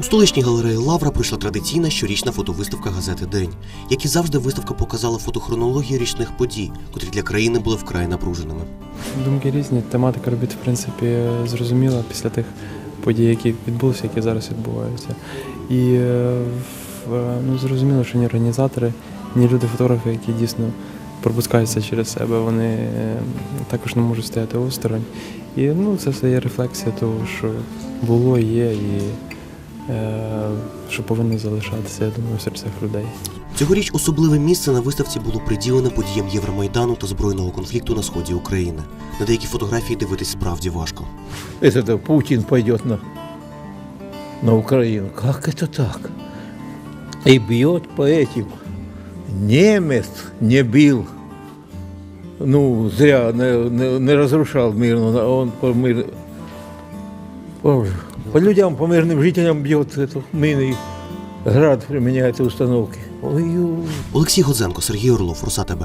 У столичній галереї Лавра пройшла традиційна щорічна фотовиставка газети День. Як і завжди, виставка показала фотохронологію річних подій, котрі для країни були вкрай напруженими. Думки різні, тематика робіт, в принципі, зрозуміла після тих подій, які відбулися, які зараз відбуваються. І е, е, ну, зрозуміло, що ні організатори, ні люди-фотографи, які дійсно пропускаються через себе, вони е, також не можуть стояти осторонь. І ну, це все є рефлексія того, що було, є, і що повинно залишатися, я думаю, в серцях людей. Цьогоріч особливе місце на виставці було приділене подіям Євромайдану та збройного конфлікту на сході України. На деякі фотографії дивитись справді важко. это Путин пойдет на, на Украину. Как это так? И бьет по этим. Немец не бил. Ну, зря не, не, не разрушал мирно, а он по, мир, по, по людям, по мирным жителям бьет эту мины. Град применяет установки. Ой, Олексій Годзенко, Сергій Орлов, Руса ТБ.